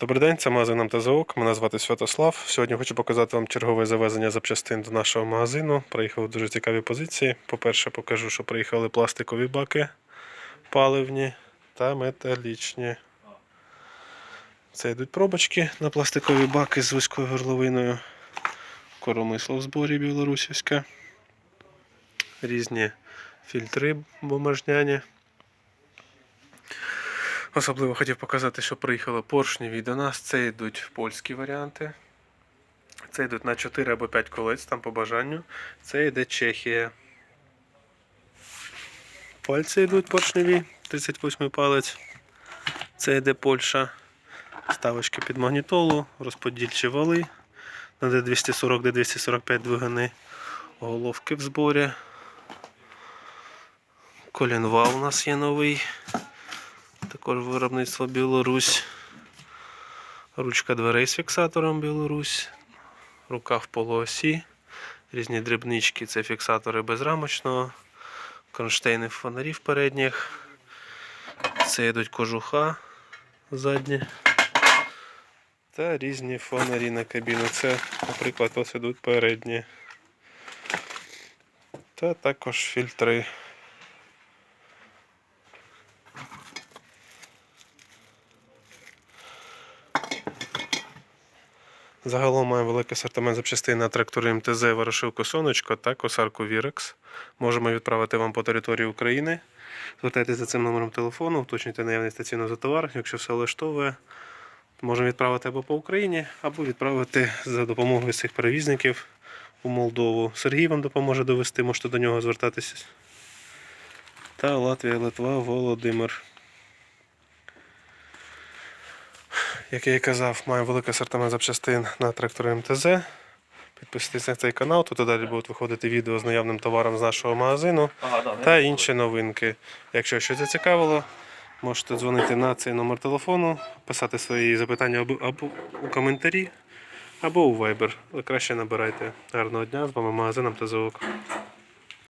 Добрий день, це магазин МТЗОК. Мене звати Святослав. Сьогодні хочу показати вам чергове завезення запчастин до нашого магазину. Приїхали дуже цікаві позиції. По-перше, покажу, що приїхали пластикові баки паливні та металічні. Це йдуть пробочки на пластикові баки з вузькою горловиною. Коромисло в зборі білорусівське. Різні фільтри бумажняні. Особливо хотів показати, що приїхали поршневі до нас. Це йдуть польські варіанти. Це йдуть на 4 або 5 колець, там по бажанню. Це йде Чехія. Пальці йдуть поршневі, 38 палець. Це йде Польща. Ставочки під магнітолу, розподільчі вали на D240, D245 двигуни, головки в зборі. Колінвал у нас є новий. Також виробництво Білорусь. Ручка дверей з фіксатором Білорусь. Рука в полуосі. Різні дрібнички це фіксатори безрамочного. Кронштейни фонарів передніх. Це йдуть кожуха задні. Та різні фонарі на кабіну. Це, наприклад, ось ідуть передні. Та також фільтри. Загалом має великий асортимент запчастин на трактори МТЗ, Ворошилку Сонечко та косарку Вірекс. Можемо відправити вам по території України. Звертайтеся за цим номером телефону, уточнюйте наявність стаційного за товар. Якщо все влаштовує, можемо відправити або по Україні, або відправити за допомогою цих перевізників у Молдову. Сергій вам допоможе довести, можете до нього звертатися. Та Латвія, Литва, Володимир. Як я і казав, маю великий асортимент запчастин на трактори МТЗ. Підписуйтесь на цей канал, тут далі будуть виходити відео з наявним товаром з нашого магазину Ага, та інші новинки. Якщо щось зацікавило, можете дзвонити на цей номер телефону, писати свої запитання або, або у коментарі, або у Viber. Але краще набирайте. Гарного дня, з вами магазин МТЗОК.